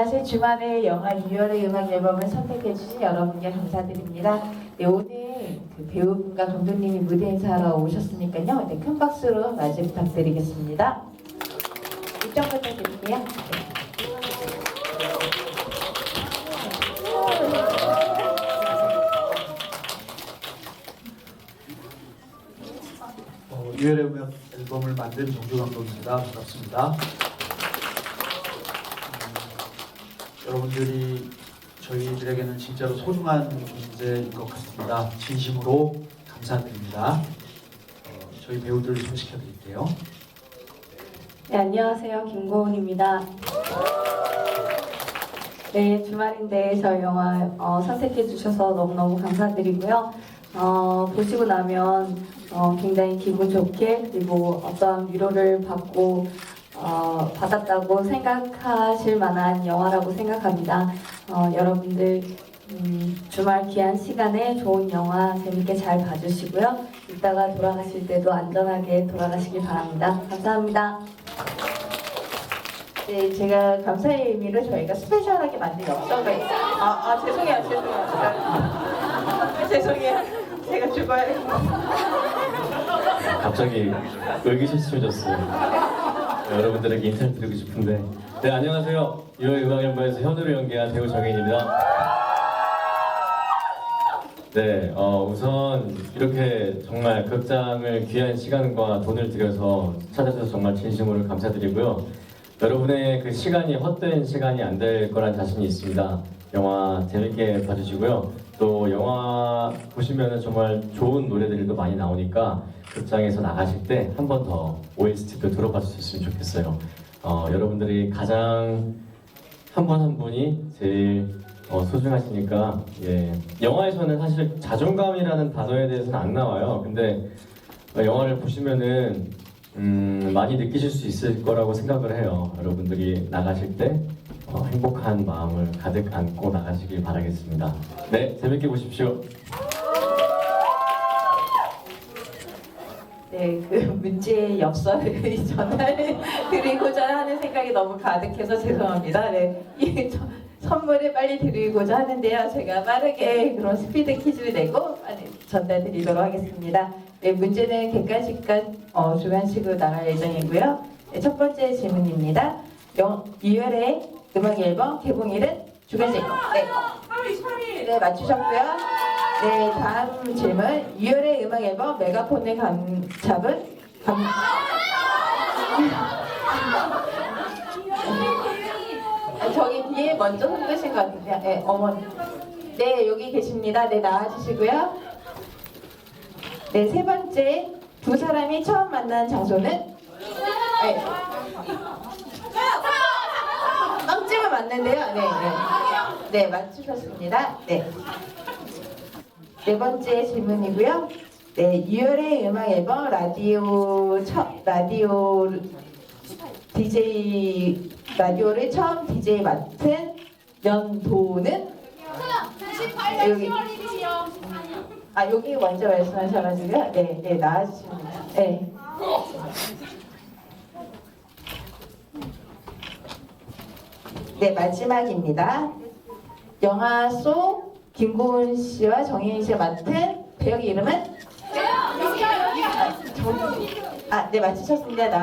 안녕하세요. 주말에 영화 2월의 음악 앨범을 선택해 주신 여러분께 감사드립니다. 네, 오늘 그 배우분과 감독님이 무대 인사하러 오셨으니까요. 네, 큰 박수로 맞이 부탁드리겠습니다. 입장 부탁드릴게요. 네. 어, 유엘의 음악 앨범을 만든 정주 감독입니다. 반갑습니다. 음, 여러분들이 저희들에게는 진짜로 소중한 존재인 것 같습니다. 진심으로 감사드립니다. 어, 저희 배우들 소식해 드릴게요. 네, 안녕하세요. 김고은입니다. 네, 주말인데 저희 영화 어, 선택해 주셔서 너무너무 감사드리고요. 어, 보시고 나면 어, 굉장히 기분 좋게 그리고 어떠한 위로를 받고 어, 받았다고 생각하실 만한 영화라고 생각합니다. 어, 여러분들 음, 주말 귀한 시간에 좋은 영화 재밌게 잘 봐주시고요. 이따가 돌아가실 때도 안전하게 돌아가시길 바랍니다. 감사합니다. 네, 제가 감사의 의미로 저희가 스페셜하게 만든 엽서가 있어요. 아, 아 죄송해요, 죄송해요. 죄송해요. 제가 죽어요. 갑자기 의기소침해졌어요. 네, 여러분들에게 인사를 드리고 싶은데 네 안녕하세요. 1월 음악 연구에서 현우를 연기한 배우 정인입니다. 네 어, 우선 이렇게 정말 극장을 귀한 시간과 돈을 들여서 찾아주셔서 정말 진심으로 감사드리고요. 여러분의 그 시간이 헛된 시간이 안 될 거란 자신이 있습니다. 영화 재밌게 봐주시고요. 또 영화 보시면은 정말 좋은 노래들도 많이 나오니까 극장에서 나가실 때 한 번 더 OST도 들어봐 주셨으면 좋겠어요. 어, 여러분들이 가장 한 분한 분이 제일 어, 소중하시니까 예. 영화에서는 사실 자존감이라는 단어에 대해서는 안 나와요. 근데 어, 영화를 보시면은 음, 많이 느끼실 수 있을 거라고 생각을 해요. 여러분들이 나가실 때 어, 행복한 마음을 가득 안고 나가시길 바라겠습니다. 네, 재밌게 보십시오. 네, 그 문제의 엽서를 전달드리고자 하는 생각이 너무 가득해서 죄송합니다. 네, 이 저- 선물을 빨리 드리고자 하는데요. 제가 빠르게 그런 스피드 퀴즈를 내고 전달드리도록 하겠습니다. 네, 문제는 객관식과 어, 주관식으로 나갈 예정이고요. 네, 첫 번째 질문입니다. 영, 2월의 음악 앨범 개봉일은 주관식. 네. 8월 28일 네, 맞추셨고요. 네, 다음 질문. 2월의 음악 앨범 메가폰의 감 잡은 감... 아, 저기 뒤에 먼저 손 드신 것 같은데, 네, 어머니. 네, 여기 계십니다. 네, 나와주시고요. 네, 세 번째. 두 사람이 처음 만난 장소는? 네. 맞는데요. 네, 네. 네, 맞추셨습니다. 네. 네 번째 질문이고요. 네, 2월의 음악 앨범 라디오 첫 라디오 DJ 라디오를 처음 DJ 맡은 연도는 18년 여기. 10월 1일이요. 아 여기 먼저 말씀하셔가지고요. 네, 네 나와주시면. 네. 네 마지막입니다. 영화 속 김고은 씨와 정혜인 씨가 맡은 배역 이름은? 여기요, 여기요. 아, 네 맞추셨습니다. 나